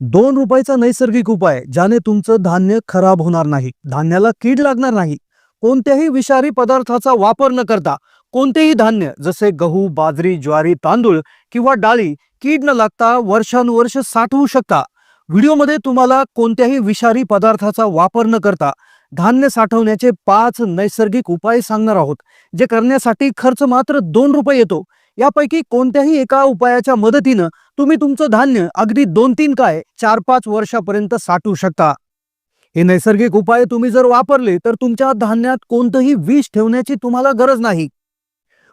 दोन रुपयाचा नैसर्गिक उपाय ज्याने तुमचं धान्य खराब होणार नाही धान्याला कीड लागणार नाही. कोणत्याही विषारी पदार्थाचा वापर न करता कोणतेही धान्य जसे गहू बाजरी ज्वारी तांदूळ किंवा डाळी कीड न लागता वर्षानुवर्ष साठवू शकता. व्हिडिओमध्ये तुम्हाला कोणत्याही विषारी पदार्थाचा वापर न करता धान्य साठवण्याचे पाच नैसर्गिक उपाय सांगणार आहोत जे करण्यासाठी खर्च मात्र दोन रुपये येतो. यापैकी कोणत्याही एका उपायाच्या मदतीनं तुम्ही तुमचं धान्य अगदी दोन तीन काय चार पाच वर्षापर्यंत साठवू शकता. हे नैसर्गिक उपाय तुम्ही जर वापरले तर तुमच्या धान्यात कोणतंही विष ठेवण्याची तुम्हाला गरज नाही.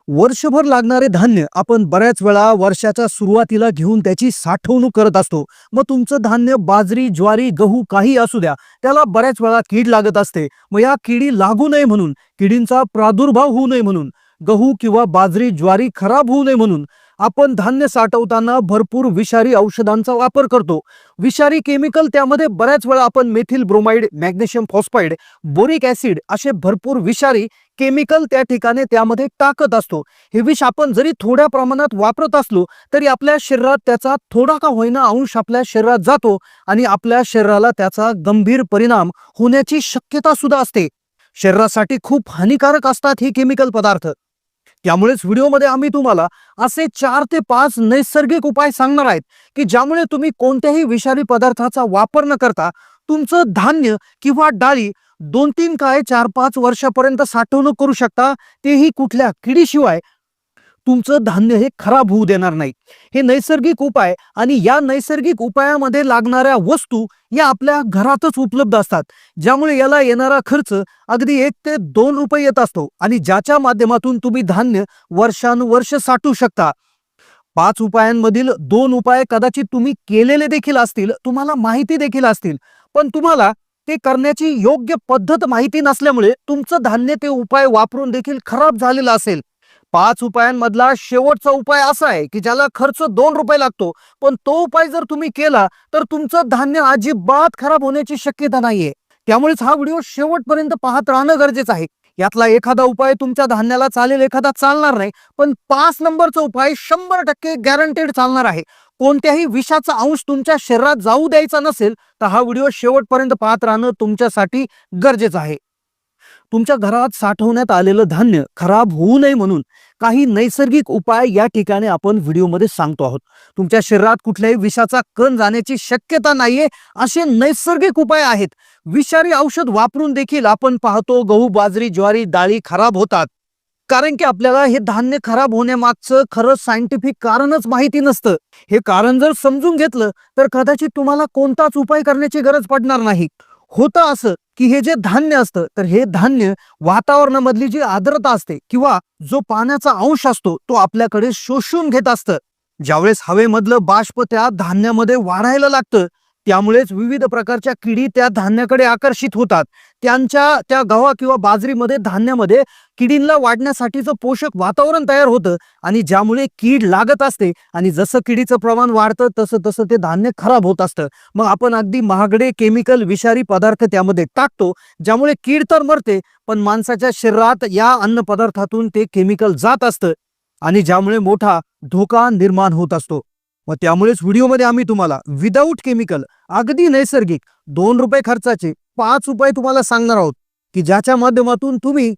वर्षभर लागणारे धान्य आपण बऱ्याच वेळा वर्षाच्या सुरुवातीला घेऊन त्याची साठवणूक करत असतो. मग तुमचं धान्य बाजरी ज्वारी गहू काही असू द्या त्याला बऱ्याच वेळा कीड लागत असते. मग या किडी लागू नये म्हणून किडींचा प्रादुर्भाव होऊ नये म्हणून गहू किंवा बाजरी ज्वारी खराब होऊ नये म्हणून आपण धान्य साठवताना भरपूर विषारी औषधांचा वापर करतो. विषारी केमिकल त्यामध्ये बऱ्याच वेळा आपण methyl bromide magnesium phosphide boric acid असे भरपूर विषारी केमिकल त्या ठिकाणी त्यामध्ये टाकत असतो. हे विष आपण जरी थोड्या प्रमाणात वापरत असलो तरी आपल्या शरीरात त्याचा थोडा का होईना अंश आपल्या शरीरात जातो आणि आपल्या शरीराला त्याचा गंभीर परिणाम होण्याची शक्यता सुद्धा असते. शरीरासाठी खूप हानिकारक असतात हे केमिकल पदार्थ. त्यामुळेच व्हिडिओमध्ये आम्ही तुम्हाला असे चार ते पाच नैसर्गिक उपाय सांगणार आहेत की ज्यामुळे तुम्ही कोणत्याही विषारी पदार्थाचा वापर न करता तुमचं धान्य किंवा डाळी दोन तीन काय चार पाच वर्षापर्यंत साठवणूक करू शकता. तेही कुठल्या किडीशिवाय तुमचं धान्य हे खराब होऊ देणार नाही. हे नैसर्गिक उपाय आणि या नैसर्गिक उपायामध्ये लागणाऱ्या वस्तू या आपल्या घरातच उपलब्ध असतात. ज्यामुळे याला येणारा खर्च अगदी एक ते दोन रुपये येत असतो आणि ज्याच्या माध्यमातून तुम्ही धान्य वर्षानुवर्ष साठवू शकता. पाच उपायांमधील दोन उपाय कदाचित तुम्ही केलेले देखील असतील तुम्हाला माहिती देखील असतील. पण तुम्हाला ते करण्याची योग्य पद्धत माहिती नसल्यामुळे तुमचं धान्य ते उपाय वापरून देखील खराब झालेलं असेल. पाच उपायांमधला शेवटचा उपाय असा आहे की ज्याला खर्च दोन रुपये लागतो पण तो उपाय जर तुम्ही केला तर तुमचं धान्य अजिबात खराब होण्याची शक्यता नाहीये. त्यामुळेच हा व्हिडिओ शेवटपर्यंत पाहत राहणं गरजेचं आहे. यातला एखादा उपाय तुमच्या धान्याला चालेल एखादा चालणार नाही पण पाच नंबरचा उपाय शंभर टक्के गॅरंटेड चालणार आहे. कोणत्याही विषाचा अंश तुमच्या शरीरात जाऊ द्यायचा नसेल तर हा व्हिडिओ शेवटपर्यंत पाहत राहणं तुमच्यासाठी गरजेचं आहे. तुमच्या घरात साठवण्यात आलेलं धान्य खराब होऊ नये म्हणून काही नैसर्गिक उपाय या ठिकाणी आपण व्हिडिओमध्ये सांगतो आहोत. तुमच्या शरीरात कुठल्याही विषाचा कण जाण्याची शक्यता नाहीये असे नैसर्गिक उपाय आहेत. विषारी औषध वापरून देखील आपण पाहतो गहू बाजरी ज्वारी डाळी खराब होतात. कारण की आपल्याला हे धान्य खराब होण्यामागचं खरं सायंटिफिक कारणच माहिती नसतं. हे कारण जर समजून घेतलं तर कदाचित तुम्हाला कोणताच उपाय करण्याची गरज पडणार नाही. होतं असं की हे जे धान्य असतं तर हे धान्य वातावरणामधली जी आर्द्रता असते किंवा जो पाण्याचा अंश असतो तो आपल्याकडे शोषून घेत असतं. ज्यावेळेस हवेमधलं बाष्प त्या धान्यामध्ये वाढायला लागतं त्यामुळेच विविध प्रकारच्या किडी त्या धान्याकडे आकर्षित होतात. त्यांच्या त्या गव्हा किंवा बाजरीमध्ये धान्यामध्ये किडींना वाढण्यासाठीचं पोषक वातावरण तयार होतं आणि ज्यामुळे कीड लागत असते आणि जसं किडीचं प्रमाण वाढतं तसं तसं ते धान्य खराब होत असतं. मग आपण अगदी महागडे केमिकल विषारी पदार्थ त्यामध्ये टाकतो ज्यामुळे कीड तर मरते पण माणसाच्या शरीरात या अन्न पदार्थातून ते केमिकल जात असतं आणि ज्यामुळे मोठा धोका निर्माण होत असतो. मग त्यामुळेच व्हिडिओमध्ये आम्ही तुम्हाला विदाऊट केमिकल अगदी नैसर्गिक दोन रुपये खर्चाचे पाच उपाय तुम्हाला सांगणार आहोत की ज्याच्या माध्यमातून तुम्ही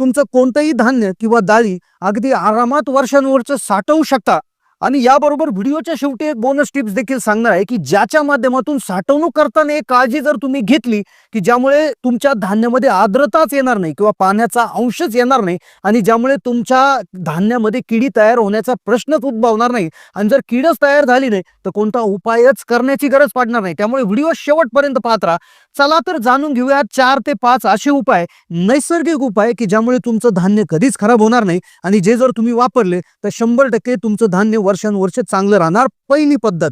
तुमचं कोणतंही धान्य किंवा डाळी अगदी आरामात वर्षानुवर्ष साठवू शकता. आणि याबरोबर व्हिडिओच्या शेवटी एक बोनस टिप्स देखील सांगणार आहे की ज्याच्या माध्यमातून साठवणूक करताना एक काळजी जर तुम्ही घेतली की ज्यामुळे तुमच्या धान्यामध्ये आर्द्रताच येणार नाही किंवा पाण्याचा अंशच येणार नाही आणि ज्यामुळे तुमच्या धान्यामध्ये किडी तयार होण्याचा प्रश्नच उद्भवणार नाही आणि जर किडच तयार झाली नाही तर कोणता उपायच करण्याची गरज पडणार नाही. त्यामुळे व्हिडिओ शेवटपर्यंत पाहत राहा. चला तर जाणून घेऊया चार ते पाच असे उपाय नैसर्गिक उपाय की ज्यामुळे तुमचं धान्य कधीच खराब होणार नाही आणि जे जर तुम्ही वापरले तर शंभर टक्के तुमचं धान्य वर्षानुवर्ष चांगलं राहणार. पहिली पद्धत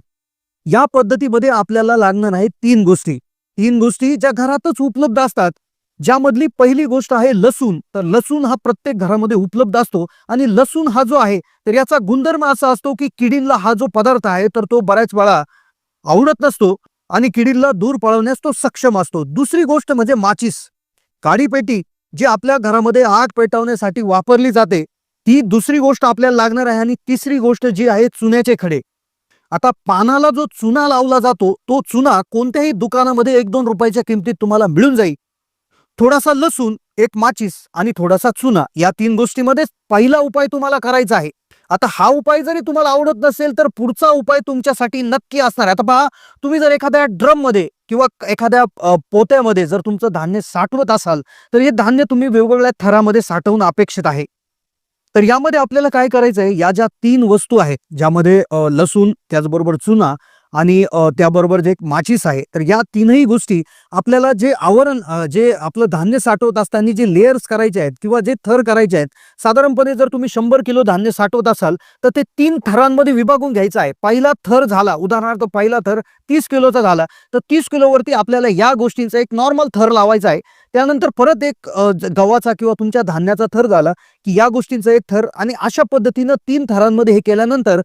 या पद्धतीमध्ये आपल्याला लागणार आहे तीन गोष्टी. तीन गोष्टी ज्या घरातच उपलब्ध असतात ज्यामधली पहिली गोष्ट आहे लसूण. तर लसूण हा प्रत्येक घरामध्ये उपलब्ध असतो आणि लसूण हा जो आहे तर याचा गुणधर्म असा असतो की किडींला हा जो पदार्थ आहे तर तो बऱ्याच वेळा आवडत नसतो आणि किडींला दूर पळवण्यास तो सक्षम असतो. दुसरी गोष्ट म्हणजे माचीस. काडी पेटी जी आपल्या घरामध्ये आग पेटवण्यासाठी वापरली जाते ती दुसरी गोष्ट आपल्याला लागणार आहे आणि तिसरी गोष्ट जी आहे चुन्याचे खडे. आता पानाला जो चुना लावला जातो तो चुना कोणत्याही दुकानामध्ये एक दोन रुपयाच्या किमतीत तुम्हाला मिळून जाईल. थोडासा लसूण एक माचीस आणि थोडासा चुना या तीन गोष्टीमध्ये पहिला उपाय तुम्हाला करायचा आहे. आता हा उपाय जरी तुम्हाला आवडत नसेल तर पुढचा उपाय तुमच्यासाठी नक्की असणार आहे. आता पहा तुम्ही जर एखाद्या ड्रममध्ये किंवा एखाद्या पोत्यामध्ये जर तुमचं धान्य साठवत असाल तर हे धान्य तुम्ही वेगवेगळ्या थरामध्ये साठवणं अपेक्षित आहे. तर यामध्ये आपल्याला काय करायचं आहे या ज्या तीन वस्तू आहेत ज्यामध्ये लसूण त्याचबरोबर चुना आणि त्याबरोबर जे एक माचीस आहे तर या तीनही गोष्टी आपल्याला जे आवरण जे आपलं धान्य साठवत असताना जे लेयर्स करायचे आहेत किंवा जे थर करायचे आहेत साधारणपणे जर तुम्ही शंभर किलो धान्य साठवत असाल तर ते तीन थरांमध्ये विभागून घ्यायचं आहे. पहिला थर झाला उदाहरणार्थ पहिला थर तीस किलोचा झाला तर तीस किलोवरती आपल्याला या गोष्टींचा एक नॉर्मल थर लावायचा आहे. त्यानंतर परत एक ज- गव्हाचा किंवा तुमच्या धान्याचा थर झाला की या गोष्टींचा एक थर आणि अशा पद्धतीनं तीन थरांमध्ये हे केल्यानंतर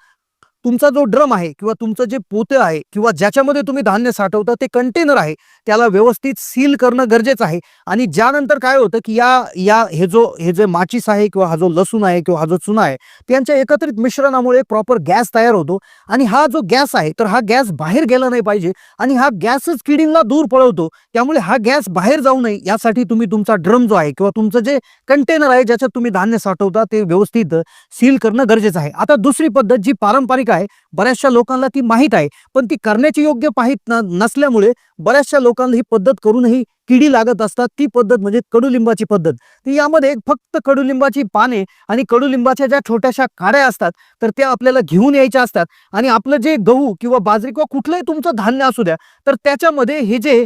तुमचा जो ड्रम आहे किंवा तुमचं जे पोते आहे किंवा ज्याच्यामध्ये तुम्ही धान्य साठवता ते कंटेनर आहे त्याला व्यवस्थित सील करणं गरजेचं आहे. आणि ज्यानंतर काय होतं की या या हे जो हे जे माचीस आहे किंवा हा जो लसूण आहे किंवा हा जो चुना आहे त्यांच्या एकत्रित मिश्रणामुळे प्रॉपर गॅस तयार होतो. आणि हा जो गॅस आहे तर हा गॅस बाहेर गेला नाही पाहिजे. आणि हा गॅसच किडींना दूर पळवतो. त्यामुळे हा गॅस बाहेर जाऊ नये यासाठी तुम्ही तुमचा ड्रम जो आहे किंवा तुमचं जे कंटेनर आहे ज्याच्यात तुम्ही धान्य साठवता ते व्यवस्थित सील करणं गरजेचं आहे. आता दुसरी पद्धत जी पारंपरिक आहे बऱ्याचशा लोकांना ती माहीत आहे. पण ती करण्याची योग्य माहीत नसल्यामुळे बऱ्याचशा लोकांना ही पद्धत करूनही किडी लागत असतात. ती पद्धत म्हणजे कडुलिंबाची पद्धत. तर यामध्ये फक्त कडुलिंबाची पाने आणि कडुलिंबाच्या ज्या छोट्याशा काड्या असतात तर त्या आपल्याला घेऊन यायच्या असतात. आणि आपलं जे गहू किंवा बाजरी किंवा कुठलंही तुमचं धान्य असू द्या तर त्याच्यामध्ये हे जे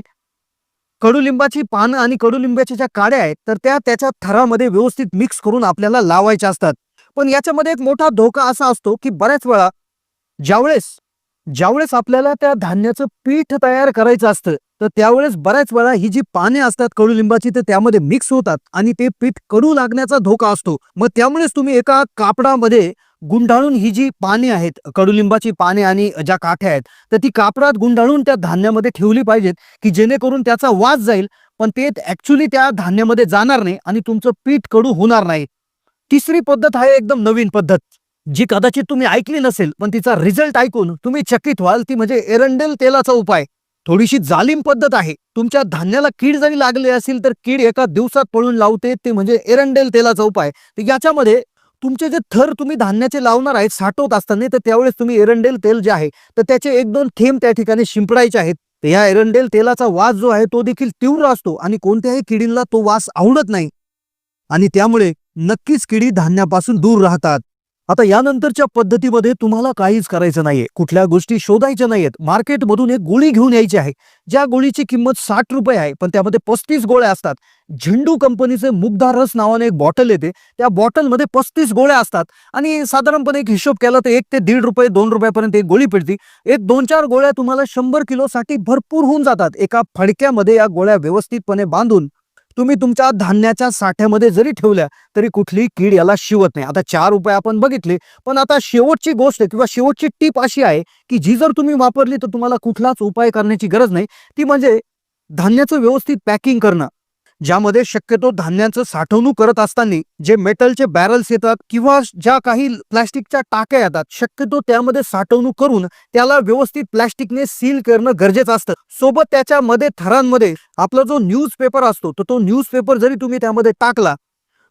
कडुलिंबाची पानं आणि कडुलिंबाच्या ज्या काड्या आहेत तर त्या त्याच्या थरामध्ये व्यवस्थित मिक्स करून आपल्याला लावायच्या असतात. पण याच्यामध्ये एक मोठा धोका असा असतो की बऱ्याच वेळा ज्यावेळेस ज्यावेळेस आपल्याला त्या धान्याचं पीठ तयार करायचं असतं तर त्यावेळेस बऱ्याच वेळा ही जी पाने असतात कडुलिंबाची तर त्यामध्ये मिक्स होतात आणि ते पीठ कडू लागण्याचा धोका असतो. मग त्यामुळेच तुम्ही एका कापडामध्ये गुंडाळून ही जी पाने आहेत कडुलिंबाची पाने आणि ज्या काठ्या आहेत तर ती कापडात गुंडाळून त्या धान्यामध्ये ठेवली पाहिजेत की जेणेकरून त्याचा वास जाईल पण ते ऍक्च्युली त्या धान्यामध्ये जाणार नाही आणि तुमचं पीठ कडू होणार नाही. तिसरी पद्धत आहे एकदम नवीन पद्धत. जी कदाचित तुम्ही ऐकली नसेल पण तिचा रिझल्ट ऐकून तुम्ही चकित व्हाल ती म्हणजे एरंडेल तेलाचा उपाय. थोडीशी जालीम पद्धत आहे. तुमच्या धान्याला कीड जरी लागली असेल तर कीड एका दिवसात पळून लावते ते म्हणजे एरंडेल तेलाचा उपाय. तर याच्यामध्ये तुमचे जे थर तुम्ही धान्याचे लावणार आहेत साठवत असताना तर त्यावेळेस तुम्ही एरंडेल तेल जे आहे तर त्याचे एक दोन थेंब त्या ठिकाणी शिंपडायचे आहेत. तर या एरंडेल तेलाचा वास जो आहे तो देखील तीव्र असतो आणि कोणत्याही किडींना तो वास आवडत नाही. आणि त्यामुळे नक्कीच किडी धान्यापासून दूर राहतात. आता यानंतरच्या पद्धतीमध्ये तुम्हाला काहीच करायचं नाहीये. कुठल्या गोष्टी शोधायच्या नाहीयेत. मार्केटमधून एक गोळी घेऊन यायची आहे. ज्या गोळीची किंमत साठ रुपये आहे पण त्यामध्ये पस्तीस गोळ्या असतात. झेंडू कंपनीचे मुग्धा रस नावाने एक बॉटल येते. त्या बॉटलमध्ये पस्तीस गोळ्या असतात. आणि साधारणपणे एक हिशोब केला तर एक ते दीड रुपये दोन रुपयापर्यंत एक गोळी पिळती एक दोन चार गोळ्या तुम्हाला शंभर किलोसाठी भरपूर होऊन जातात. एका फडक्यामध्ये या गोळ्या व्यवस्थितपणे बांधून तुम्ही तुमच्या धान्याच्या साठ्यामध्ये जरी ठेवल्या तरी कुठलीही कीड याला शिवत नाही. आता चार उपाय आपण बघितले पण आता शेवटची गोष्ट किंवा शेवटची टीप अशी आहे की जी जर तुम्ही वापरली तर तुम्हाला कुठलाच उपाय करण्याची गरज नाही. ती म्हणजे धान्याचं व्यवस्थित पॅकिंग करणं. ज्यामध्ये शक्यतो धान्याचं साठवणूक करत असताना जे मेटलचे बॅरल्स येतात किंवा ज्या काही प्लॅस्टिकच्या टाक्या येतात शक्यतो त्यामध्ये साठवणूक करून त्याला व्यवस्थित प्लॅस्टिकने सील करणं गरजेचं असतं. सोबत त्याच्यामध्ये थरांमध्ये आपला जो न्यूजपेपर असतो तर तो न्यूजपेपर जरी तुम्ही त्यामध्ये टाकला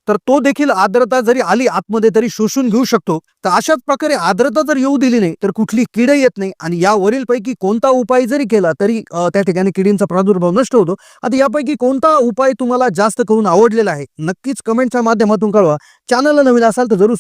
तर तो देखील आर्द्रता जरी आली आतमध्ये तरी शोषून घेऊ शकतो. तर अशाच प्रकारे आर्द्रता जर येऊ दिली नाही तर कुठली किड येत नाही. आणि या वरील पैकी कोणता उपाय जरी केला तरी त्या ठिकाणी किडींचा प्रादुर्भाव नष्ट होतो. आता यापैकी कोणता उपाय तुम्हाला जास्त करून आवडलेला आहे? नक्कीच कमेंटच्या माध्यमातून कळवा. चॅनलला नवीन असाल तर जरूर